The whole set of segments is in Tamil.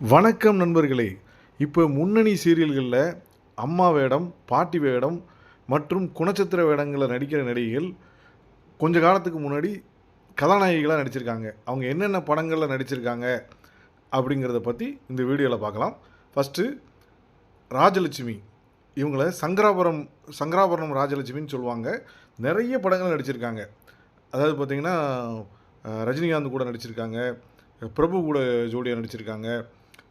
வணக்கம் நண்பர்களே. இப்போ முன்னணி சீரியல்களில் அம்மா வேடம் பாட்டி வேடம் மற்றும் குணச்சித்திர வேடங்களில் நடிக்கிற நடிகைகள் கொஞ்ச காலத்துக்கு முன்னாடி கதாநாயகிகளாக நடிச்சிருக்காங்க. அவங்க என்னென்ன படங்களில் நடிச்சிருக்காங்க அப்படிங்கிறத பற்றி இந்த வீடியோவில் பார்க்கலாம். ஃபஸ்ட்டு ராஜலட்சுமி. இவங்கள சங்கராபுரம் சங்கராபுரம் ராஜலட்சுமின்னு சொல்லுவாங்க. நிறைய படங்கள் நடிச்சிருக்காங்க. அதாவது பார்த்திங்கன்னா ரஜினிகாந்த் கூட நடிச்சிருக்காங்க. பிரபு கூட ஜோடியாக நடிச்சிருக்காங்க.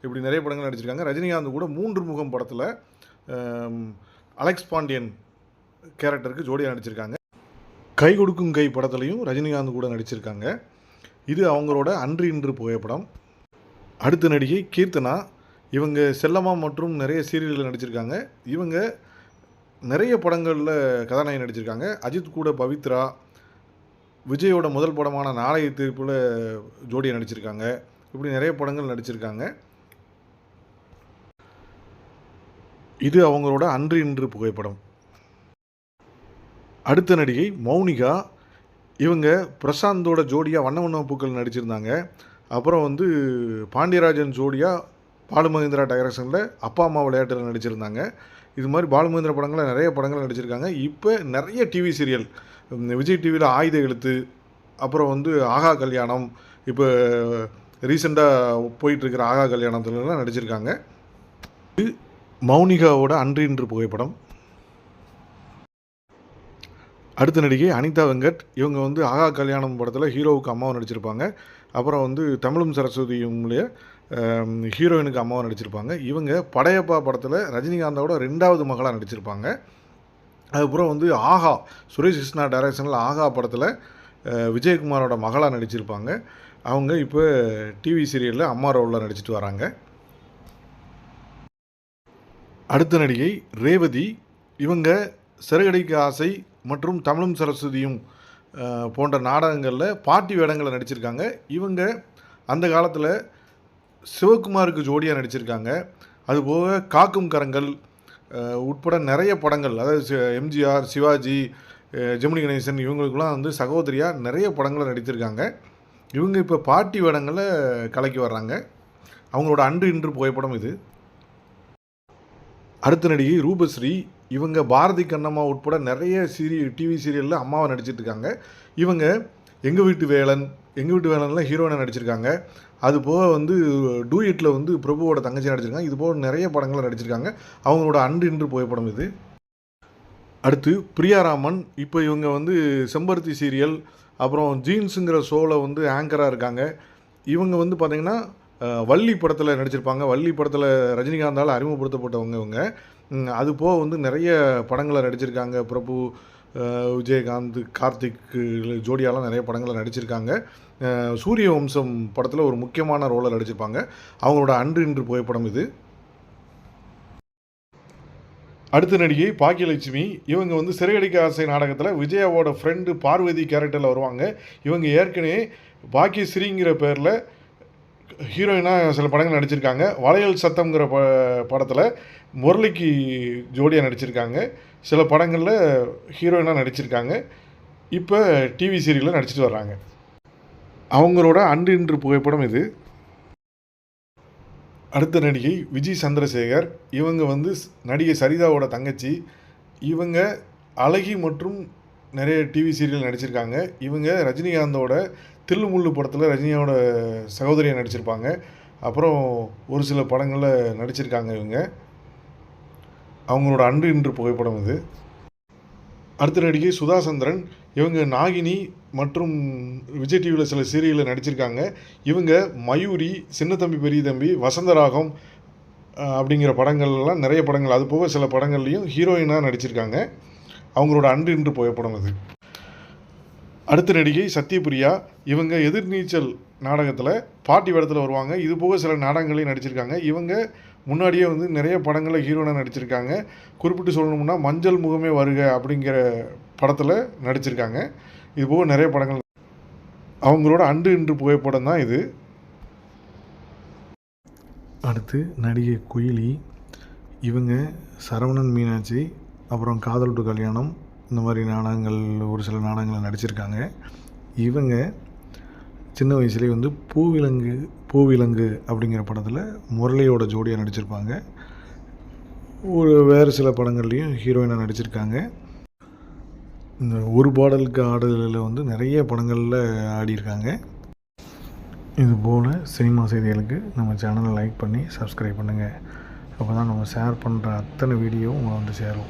இப்படி நிறைய படங்கள் நடிச்சிருக்காங்க. ரஜினிகாந்த் கூட மூன்று முகம் படத்தில் அலெக்ஸ் பாண்டியன் கேரக்டருக்கு ஜோடியாக நடிச்சிருக்காங்க. கை கொடுக்கும் கை படத்துலையும் ரஜினிகாந்த் கூட நடிச்சிருக்காங்க. இது அவங்களோட அன்று இன்று புகைப்படம். அடுத்த நடிகை கீர்த்தனா. இவங்க செல்லம்மா மற்றும் நிறைய சீரியல்களில் நடிச்சிருக்காங்க. இவங்க நிறைய படங்களில் கதாநாயகி நடிச்சிருக்காங்க. அஜித் கூட பவித்ரா விஜயோட முதல் படமான நாளைய தீர்ப்பில் ஜோடியாக நடிச்சிருக்காங்க. இப்படி நிறைய படங்கள் நடிச்சிருக்காங்க. இது அவங்களோட அன்று இன்று புகைப்படம். அடுத்த நடிகை மௌனிகா. இவங்க பிரசாந்தோட ஜோடியாக வண்ண வண்ண பூக்கள் நடிச்சிருந்தாங்க. அப்புறம் வந்து பாண்டியராஜன் ஜோடியாக பாலுமகேந்திரா டைரக்ஷனில் அப்பா அம்மா விளையாட்டில் நடிச்சிருந்தாங்க. இது மாதிரி பாலுமகேந்திரா படங்களில் நிறைய படங்கள் நடிச்சிருக்காங்க. இப்போ நிறைய டிவி சீரியல் விஜய் டிவியில் ஆயுத எழுத்து அப்புறம் வந்து ஆகா கல்யாணம் இப்போ ரீசெண்டாக போயிட்டுருக்கிற ஆகா கல்யாணத்துலலாம் நடிச்சிருக்காங்க. மௌனிகாவோட அன்று இன்று புகைப்படம். அடுத்த நடிகை அனிதா வெங்கட். இவங்க வந்து ஆகா கல்யாணம் படத்தில் ஹீரோவுக்கு அம்மாவை நடிச்சிருப்பாங்க. அப்புறம் வந்து தமிழும் சரஸ்வதியும்லேயே ஹீரோயினுக்கு அம்மாவை நடிச்சிருப்பாங்க. இவங்க படையப்பா படத்தில் ரஜினிகாந்தோட ரெண்டாவது மகளாக நடிச்சிருப்பாங்க. அதுக்கப்புறம் வந்து ஆஹா சுரேஷ் கிருஷ்ணா டைரக்ஷனில் ஆஹா படத்தில் விஜயகுமாரோட மகளாக நடிச்சிருப்பாங்க. அவங்க இப்போ டிவி சீரியலில் அம்மா ரோலில் நடிச்சிட்டு வராங்க. அடுத்த நடிகை ரேவதி. இவங்க சிறகடிக்க ஆசை மற்றும் தமிழும் சரஸ்வதியும் போன்ற நாடகங்களில் பாட்டி வேடங்களில் நடிச்சிருக்காங்க. இவங்க அந்த காலத்தில் சிவகுமாருக்கு ஜோடியாக நடிச்சிருக்காங்க. அதுபோக காக்கும் கரங்கள் உட்பட நிறைய படங்கள் அதாவது எம்ஜிஆர் சிவாஜி ஜெமினி கணேசன் இவங்களுக்கெல்லாம் வந்து சகோதரியாக நிறைய படங்களை நடித்திருக்காங்க இவங்க இப்போ பாட்டி வேடங்களில் கலக்கி வர்றாங்க. அவங்களோட அன்று இன்று புகைப்படம் இது. அடுத்த நடிகை ரூபஸ்ரீ இவங்க பாரதி கண்ணம்மா உட்பட நிறைய சீரிய டிவி சீரியலில் அம்மாவை நடிச்சிட்ருக்காங்க. இவங்க எங்கள் வீட்டு வேலன் எங்கள் வீட்டு வேலனில் ஹீரோயினை நடிச்சிருக்காங்க. அது போக வந்து டூயட்டில் வந்து பிரபுவோட தங்கச்சி நடிச்சிருக்காங்க. இது போக நிறைய படங்களை நடிச்சிருக்காங்க. அவங்களோட அன்று இன்று புகைப்படம் இது. அடுத்து பிரியாராமன் இப்போ இவங்க வந்து செம்பருத்தி சீரியல் அப்புறம் ஜீன்ஸுங்கிற ஷோவில் வந்து ஆங்கராக இருக்காங்க. இவங்க வந்து பார்த்திங்கன்னா வள்ளி படத்தில் நடிச்சிருப்பாங்க. வள்ளி படத்தில் ரஜினிகாந்தால் அறிமுகப்படுத்தப்பட்டவங்க இவங்க. அது போக வந்து நிறைய படங்களை நடிச்சிருக்காங்க. பிரபு விஜயகாந்த் கார்த்திக் ஜோடியாலாம் நிறைய படங்களில் நடிச்சிருக்காங்க. சூரிய வம்சம் படத்தில் ஒரு முக்கியமான ரோலில் நடிச்சிருப்பாங்க. அவங்களோட அன்று இன்று புகைப்படம் இது. அடுத்த நடிகை பாக்கியலட்சுமி. இவங்க வந்து சிறையடிக்க ஆசை நாடகத்தில் விஜயாவோட ஃப்ரெண்டு பார்வதி கேரக்டரில் வருவாங்க. இவங்க ஏற்கனவே பாக்கியஸ்ரீங்கிற பேரில் ஹீரோயினாக சில படங்கள் நடிச்சிருக்காங்க. வளையல் சத்தம்ங்கிற ப படத்தில் முரளிக்கு ஜோடியாக நடிச்சிருக்காங்க. சில படங்களில் ஹீரோயினாக நடிச்சிருக்காங்க. இப்போ டிவி சீரியலில் நடிச்சிட்டு வர்றாங்க. அவங்களோட அன்று இன்று புகைப்படம் இது. அடுத்த நடிகை விஜய் சந்திரசேகர். இவங்க வந்து நடிகை சரிதாவோட தங்கச்சி. இவங்க அழகி மற்றும் நிறைய டிவி சீரியல் நடிச்சிருக்காங்க. இவங்க ரஜினிகாந்தோட தில்லுமுள்ளு படத்தில் ரஜினியோட சகோதரியை நடிச்சிருப்பாங்க. அப்புறம் ஒரு சில படங்களில் நடிச்சிருக்காங்க இவங்க. அவங்களோட அன்று இன்று புகைப்படம் இது. அடுத்த நடிகை சுதா சந்திரன் இவங்க நாகினி மற்றும் விஜய் டிவியில் சில சீரியலில் நடிச்சிருக்காங்க. இவங்க மயூரி சின்ன தம்பி பெரிய தம்பி வசந்தராகம் அப்படிங்கிற படங்கள்லாம் நிறைய படங்கள். அது போக சில படங்கள்லையும் ஹீரோயினாக நடிச்சிருக்காங்க. அவங்களோட அன்று இன்று புகைப்படம் அது அடுத்த நடிகை சத்யபிரியா. இவங்க எதிர்நீச்சல் நாடகத்தில் பாட்டி வேடத்தில் வருவாங்க. இது போக சில நாடகங்களையும் நடிச்சிருக்காங்க. இவங்க முன்னாடியே வந்து நிறைய படங்களில் ஹீரோனாக நடிச்சிருக்காங்க. குறிப்பிட்டு சொல்லணும்னா மஞ்சள் முகமே வருக அப்படிங்கிற படத்தில் நடிச்சிருக்காங்க. இது போக நிறைய படங்கள். அவங்களோட அன்று இன்று புகைப்படம் தான் இது. அடுத்து நடிகை குயிலி. இவங்க சரவணன் மீனாட்சி அப்புறம் காதல் டு கல்யாணம் இந்த மாதிரி நாடகங்கள் ஒரு சில நாடகங்களை நடிச்சிருக்காங்க. இவங்க சின்ன வயசுலேயே வந்து பூவிலங்கு பூவிலங்கு அப்படிங்கிற படத்தில் முரளியோட ஜோடியாக நடிச்சிருப்பாங்க. ஒரு வேறு சில படங்கள்லேயும் ஹீரோயினாக நடிச்சிருக்காங்க. இந்த ஒரு பாடலுக்கு ஆடலில் வந்து நிறைய படங்களில் ஆடியிருக்காங்க இதுபோல் சினிமா செய்திகளுக்கு நம்ம சேனலை லைக் பண்ணி சப்ஸ்கிரைப் பண்ணுங்கள் அப்போ தான் நம்ம ஷேர் பண்ணுற அத்தனை வீடியோவும் உங்களை வந்து சேரும்.